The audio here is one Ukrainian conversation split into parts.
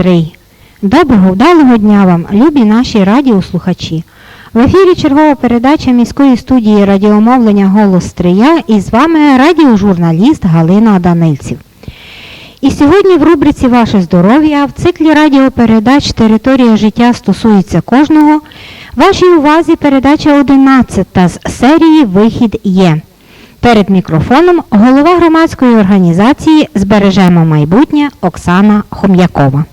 Говорить Стрий. Доброго вдалого дня вам, любі наші радіослухачі. В ефірі чергова передача міської студії радіомовлення Голос Стрия і з вами радіожурналіст Галина Данильців. І сьогодні в рубриці Ваше здоров'я в циклі радіопередач Територія життя стосується кожного. Вашій увазі передача 11 з серії Вихід є. Перед мікрофоном голова громадської організації Збережемо майбутнє Оксана Хом'якова.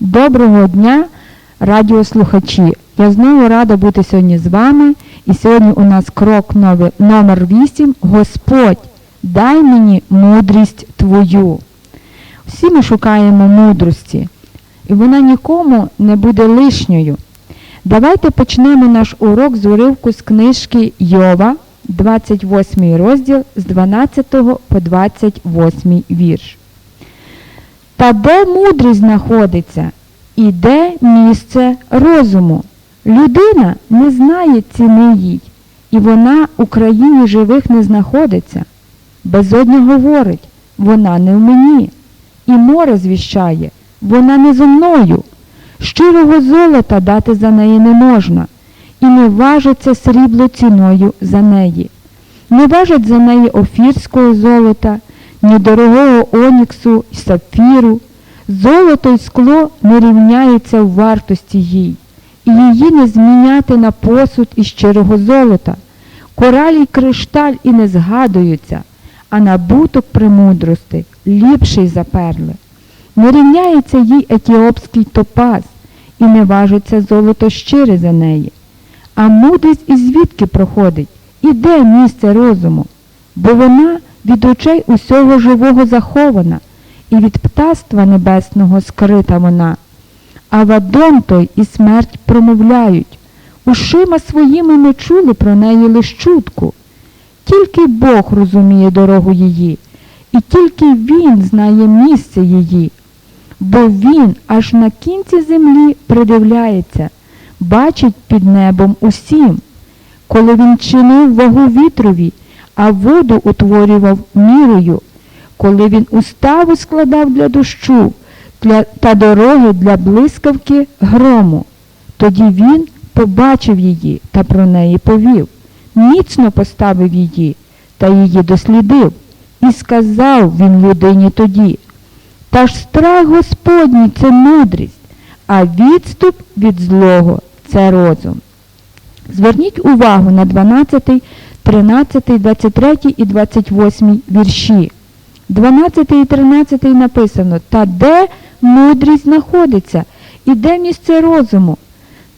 Доброго дня, радіослухачі! Я знову рада бути сьогодні з вами. І сьогодні у нас крок номер 8 Господь, дай мені мудрість Твою. Всі ми шукаємо мудрості, і вона нікому не буде лишньою. Давайте почнемо наш урок з уривку з книжки Йова, 28 розділ з 12 по 28 вірш. Та де мудрість знаходиться, і де місце розуму? Людина не знає ціни їй, і вона у країні живих не знаходиться. Безодня говорить, вона не в мені, і море звіщає, вона не зо мною. Щирого золота дати за неї не можна, і не важиться срібло ціною за неї. Не важать за неї офірського золота, ні дорогого оніксу й сапфіру. Золото й скло не рівняється в вартості їй, і її не зміняти на посуд із щирого золота. Кораль й кришталь і не згадуються, а набуток премудрости ліпший за перли. Не рівняється їй етіопський топаз, і не важиться золото щире за неї. А мудрість і звідки проходить? І де місце розуму? Бо вона від очей усього живого захована, і від птаства небесного скрита вона. А вадом той і смерть промовляють. Ушима своїми ми чули про неї лиш чутку. Тільки Бог розуміє дорогу її, і тільки Він знає місце її, бо Він аж на кінці землі придивляється, бачить під небом усім. Коли він чинив вагу вітрові, а воду утворював мірою, коли він уставу складав для дощу для, та дороги для блискавки грому, тоді він побачив її та про неї повів, міцно поставив її та її дослідив, і сказав він людині тоді, та ж страх Господній це мудрість, а відступ від злого це розум. Зверніть увагу на 12, 13, 23 і 28 вірші. 12 і 13 написано, та де мудрість знаходиться, і де місце розуму?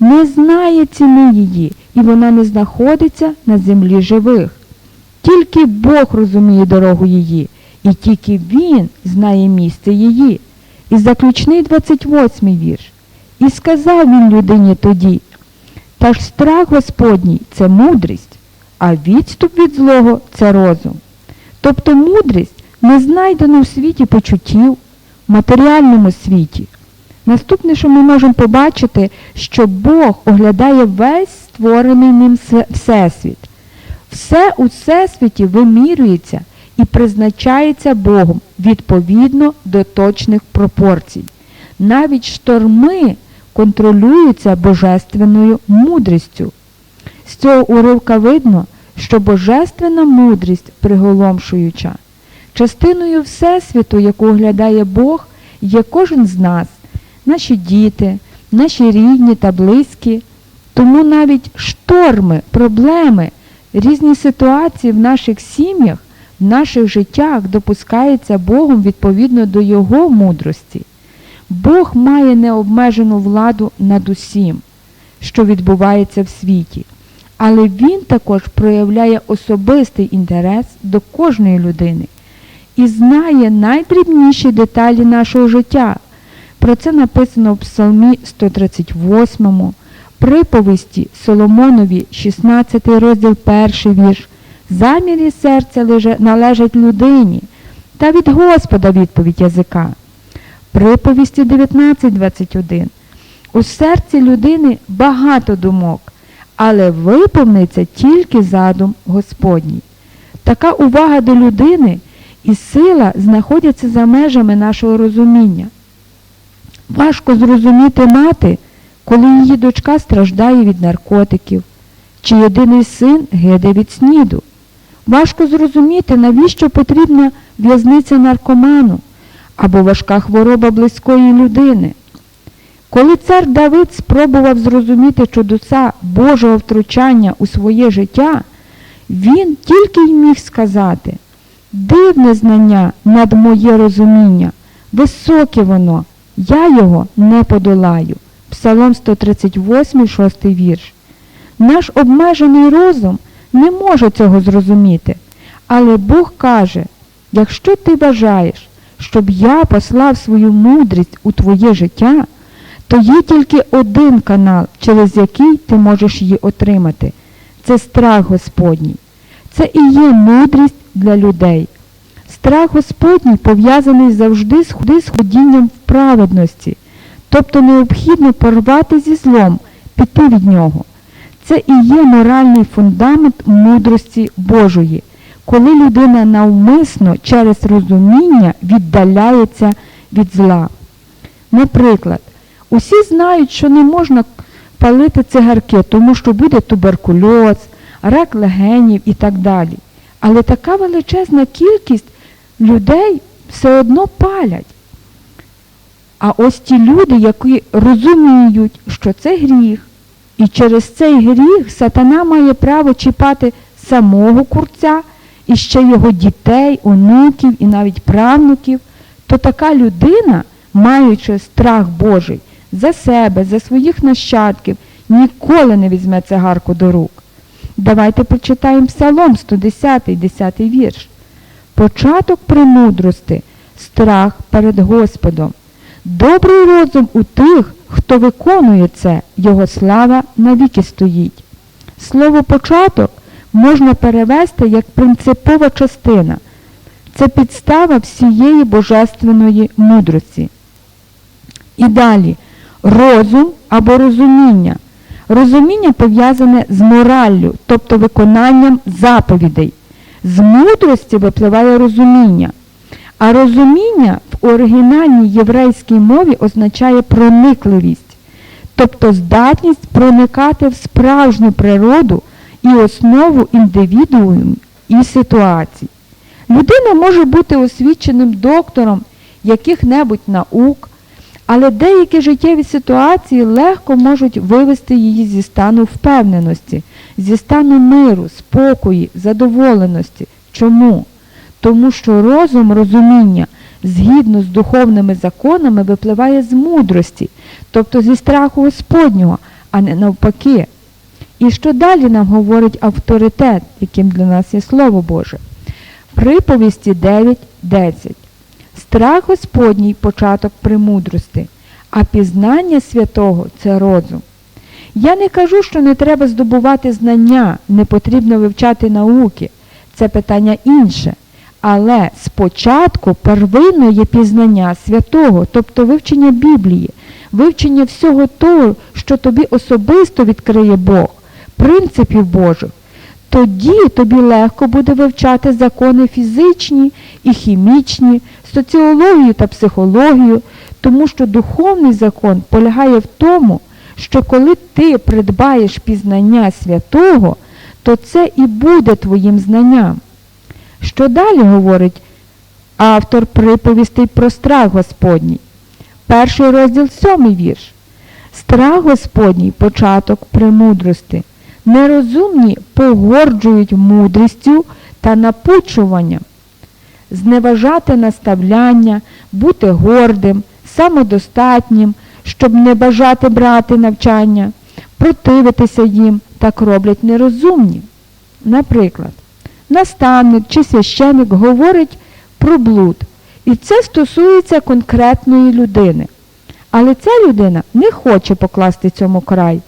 Не знає ціни її, і вона не знаходиться на землі живих. Тільки Бог розуміє дорогу її, і тільки Він знає місце її. І заключний 28 вірш. І сказав він людині тоді, та ж страх Господній це мудрість, а відступ від злого це розум. Тобто мудрість не знайдено в світі почуттів, в матеріальному світі. Наступне, що ми можемо побачити, що Бог оглядає весь створений ним всесвіт. Все у всесвіті вимірюється і призначається Богом відповідно до точних пропорцій. Навіть шторми контролюються божественною мудрістю. З цього уривка видно, що божественна мудрість приголомшуюча. Частиною Всесвіту, яку оглядає Бог, є кожен з нас, наші діти, наші рідні та близькі. Тому навіть шторми, проблеми, різні ситуації в наших сім'ях, в наших життях допускаються Богом відповідно до Його мудрості. Бог має необмежену владу над усім, що відбувається в світі, але Він також проявляє особистий інтерес до кожної людини і знає найдрібніші деталі нашого життя. Про це написано в Псалмі 138, приповісті Соломонові, 16 розділ 1 вірш. Замірі серця належать людині, та від Господа відповідь язика. Приповісті 19.21. У серці людини багато думок, але виповниться тільки задум Господній. Така увага до людини і сила знаходяться за межами нашого розуміння. Важко зрозуміти мати, коли її дочка страждає від наркотиків, чи єдиний син гиде від сніду. Важко зрозуміти, навіщо потрібна в'язниця наркоману або важка хвороба близької людини. Коли цар Давид спробував зрозуміти чудеса Божого втручання у своє життя, він тільки й міг сказати дивне знання над моє розуміння, високе воно, я його не подолаю. Псалом 138, 6 вірш. Наш обмежений розум не може цього зрозуміти, але Бог каже, якщо ти бажаєш, щоб я послав свою мудрість у твоє життя, то є тільки один канал, через який ти можеш її отримати. Це страх Господній. Це і є мудрість для людей. Страх Господній пов'язаний завжди з ходінням в праведності, тобто необхідно порвати зі злом, піти від нього. Це і є моральний фундамент мудрості Божої, коли людина навмисно через розуміння віддаляється від зла. Наприклад, усі знають, що не можна палити цигарки, тому що буде туберкульоз, рак легенів і так далі. Але така величезна кількість людей все одно палять. А ось ті люди, які розуміють, що це гріх, і через цей гріх сатана має право чіпати самого курця і ще його дітей, онуків і навіть правнуків, то така людина, маючи страх Божий за себе, за своїх нащадків, ніколи не візьме цигарку до рук. Давайте прочитаємо Псалом 110, 10 вірш. Початок премудрости, страх перед Господом. Добрий розум у тих, хто виконує це, його слава навіки стоїть. Слово початок можна перевести як принципова частина. Це підстава всієї божественної мудрості. І далі розум або розуміння. Розуміння пов'язане з мораллю, тобто виконанням заповідей. З мудрості випливає розуміння. А розуміння в оригінальній єврейській мові означає проникливість, тобто здатність проникати в справжню природу і основу індивідуумів і ситуацій. Людина може бути освіченим доктором яких-небудь наук, але деякі життєві ситуації легко можуть вивести її зі стану впевненості, зі стану миру, спокою, задоволеності. Чому? Тому що розум розуміння згідно з духовними законами випливає з мудрості, тобто зі страху Господнього, а не навпаки. І що далі нам говорить авторитет, яким для нас є Слово Боже? Приповісті 9.10. Страх Господній початок премудрости, а пізнання святого це розум. Я не кажу, що не треба здобувати знання, не потрібно вивчати науки. Це питання інше. Але спочатку первинно є пізнання святого, тобто вивчення Біблії, вивчення всього того, що тобі особисто відкриє Бог, принципів Божих. Тоді тобі легко буде вивчати закони фізичні і хімічні, соціологію та психологію, тому що духовний закон полягає в тому, що коли ти придбаєш пізнання святого, то це і буде твоїм знанням. Що далі говорить автор приповістей про страх Господній? Перший розділ сьомий вірш. Страх Господній початок премудрости. Нерозумні погорджують мудрістю та напучуванням. Зневажати наставляння, бути гордим, самодостатнім, щоб не бажати брати навчання, противитися їм, так роблять нерозумні. Наприклад, наставник чи священик говорить про блуд, і це стосується конкретної людини. Але ця людина не хоче покласти цьому край.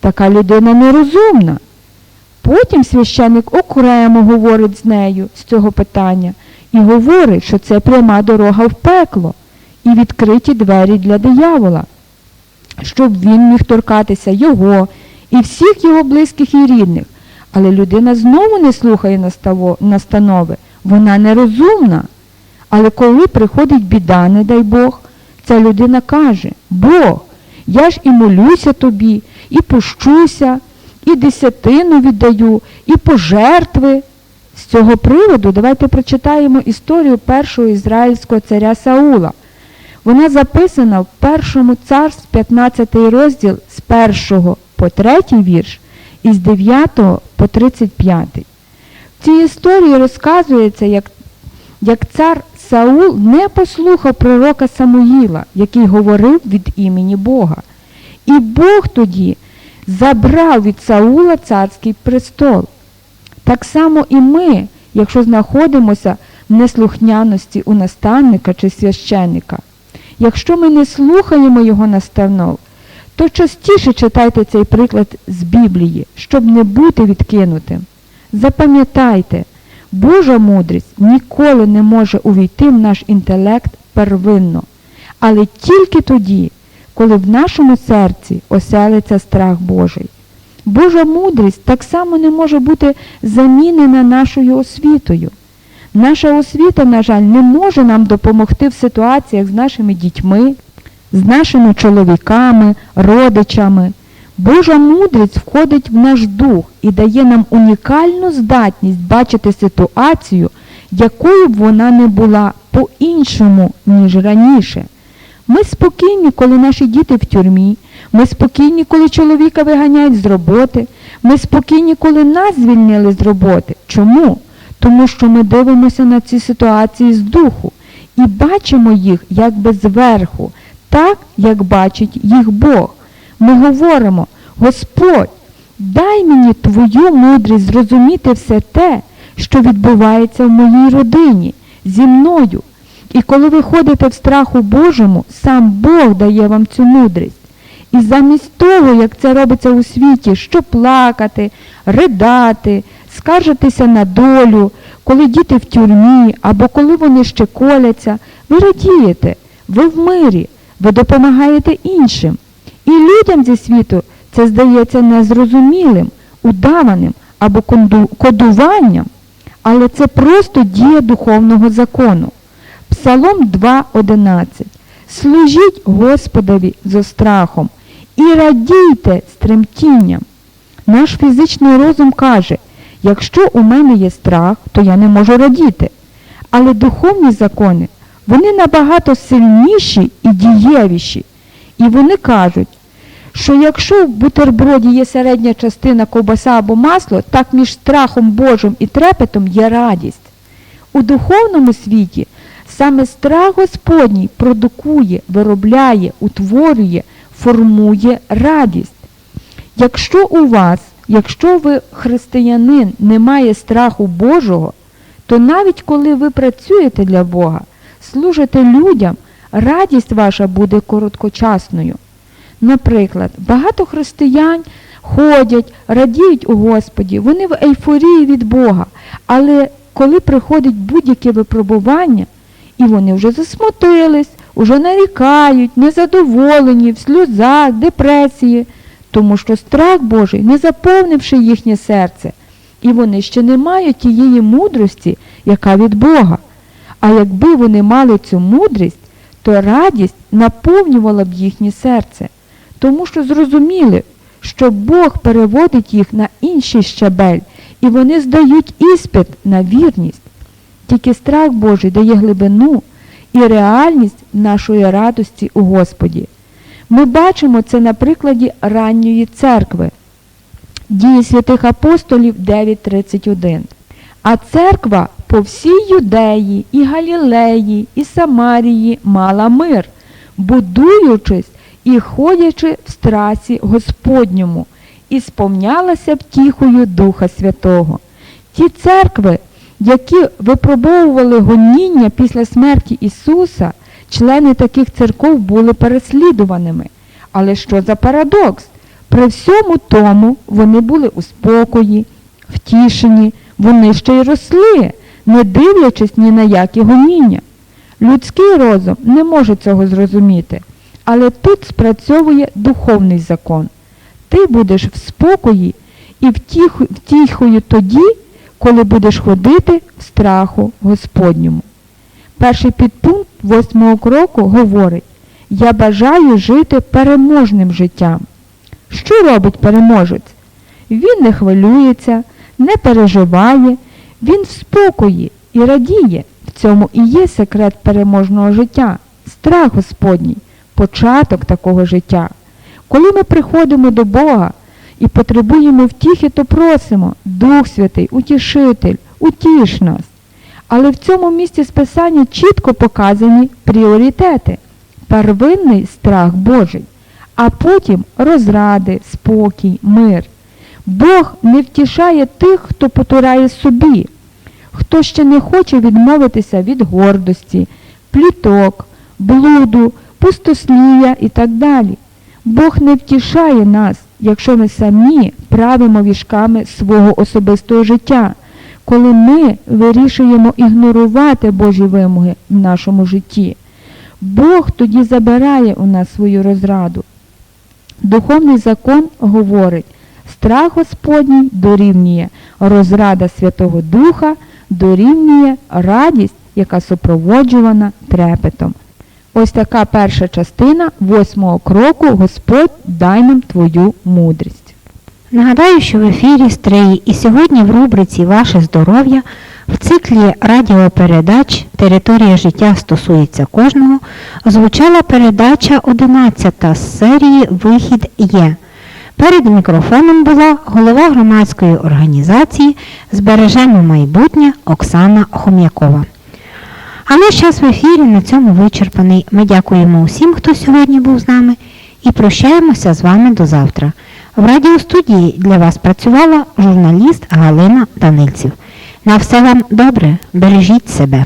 Така людина нерозумна. Потім священик окремо говорить з нею з цього питання і говорить, що це пряма дорога в пекло і відкриті двері для диявола. щоб він міг торкатися його і всіх його близьких і рідних. Але людина знову не слухає настанови, вона нерозумна. Але коли приходить біда, не дай Бог, ця людина каже, Бог, я ж і молюся тобі, і пущуся, і десятину віддаю, і пожертви. З цього приводу давайте прочитаємо історію першого ізраїльського царя Саула. Вона записана в першому царств 15 розділ з 1 по 3 вірш і з 9 по 35. В цій історії розказується, як, як цар Саул не послухав пророка Самуїла, який говорив від імені Бога. І Бог тоді забрав від Саула царський престол. Так само і ми, якщо знаходимося в неслухняності у наставника чи священника. Якщо ми не слухаємо його настанов, то частіше читайте цей приклад з Біблії, щоб не бути відкинутим. Запам'ятайте, Божа мудрість ніколи не може увійти в наш інтелект первинно, але тільки тоді, коли в нашому серці оселиться страх Божий. Божа мудрість так само не може бути замінена нашою освітою. Наша освіта, на жаль, не може нам допомогти в ситуаціях з нашими дітьми, з нашими чоловіками, родичами. Божа мудрість входить в наш дух і дає нам унікальну здатність бачити ситуацію, якою б вона не була по-іншому, ніж раніше. Ми спокійні, коли наші діти в тюрмі, ми спокійні, коли чоловіка виганяють з роботи, ми спокійні, коли нас звільнили з роботи. Чому? Тому що ми дивимося на ці ситуації з духу і бачимо їх якби зверху, так, як бачить їх Бог. Ми говоримо, Господь, дай мені твою мудрість зрозуміти все те, що відбувається в моїй родині, зі мною. І коли ви ходите в страху Божому, сам Бог дає вам цю мудрість. І замість того, як це робиться у світі, що плакати, ридати, скаржитися на долю, коли діти в тюрмі або коли вони ще коляться, ви радієте, ви в мирі, ви допомагаєте іншим. І людям зі світу це здається незрозумілим, удаваним або кодуванням, але це просто дія духовного закону. Псалом 2.11. Служіть Господові зо страхом і радійте з тремтінням. Наш фізичний розум каже, якщо у мене є страх, то я не можу радіти. Але духовні закони, вони набагато сильніші і дієвіші. І вони кажуть, що якщо в бутерброді є середня частина ковбаса або масло, так між страхом Божим і трепетом є радість. У духовному світі саме страх Господній продукує, виробляє, утворює, формує радість. Якщо у вас, якщо ви християнин, немає страху Божого, то навіть коли ви працюєте для Бога, служите людям, радість ваша буде короткочасною. Наприклад, багато християн ходять, радіють у Господі, вони в ейфорії від Бога, але коли приходить будь-яке випробування, і вони вже засмутились, уже нарікають, незадоволені, в сльозах, депресії, тому що страх Божий, не заповнивши їхнє серце, і вони ще не мають тієї мудрості, яка від Бога. А якби вони мали цю мудрість, то радість наповнювала б їхнє серце, тому що зрозуміли, що Бог переводить їх на інший щабель, і вони здають іспит на вірність. Тільки страх Божий дає глибину і реальність нашої радості у Господі. Ми бачимо це на прикладі ранньої церкви. Дії святих апостолів 9.31. А церква по всій Юдеї, і Галілеї, і Самарії мала мир, будуючись і ходячи в страсі Господньому, і сповнялася втіхою Духа Святого. Ті церкви, які випробовували гоніння після смерті Ісуса, члени таких церков були переслідуваними. Але що за парадокс? При всьому тому вони були у спокої, втішені, вони ще й росли, не дивлячись ні на які гоніння. Людський розум не може цього зрозуміти, Але тут спрацьовує духовний закон. Ти будеш в спокої і втіхою тоді, коли будеш ходити в страху Господньому. Перший підпункт восьмого кроку говорить Я бажаю жити переможним життям. Що робить переможець? Він не хвилюється, не переживає, він в спокої і радіє. В цьому і є секрет переможного життя, страх Господній, початок такого життя. Коли ми приходимо до Бога і потребуємо втіхи, то просимо, Дух Святий, Утішитель, утіш нас. Але в цьому місці Списання чітко показані пріоритети. Первинний страх Божий, а потім розради, спокій, мир. Бог не втішає тих, хто потурає собі, хто ще не хоче відмовитися від гордості, пліток, блуду, пустослів'я і так далі. Бог не втішає нас, якщо ми самі правимо віжками свого особистого життя, коли ми вирішуємо ігнорувати Божі вимоги в нашому житті. Бог тоді забирає у нас свою розраду. Духовний закон говорить, страх Господній дорівнює розрада Святого Духа, дорівнює радість, яка супроводжувана трепетом. Ось така перша частина восьмого кроку Господь дай нам твою мудрість. Нагадаю, що в ефірі Стрий і сьогодні в рубриці Ваше здоров'я в циклі радіопередач Територія життя стосується кожного звучала передача 11 з серії Вихід є. Перед мікрофоном була голова громадської організації Збережемо майбутнє Оксана Хом'якова. А наш час в ефірі на цьому вичерпаний. Ми дякуємо усім, хто сьогодні був з нами, і прощаємося з вами до завтра. В радіостудії для вас працювала журналіст Галина Данильців. На все вам добре, бережіть себе.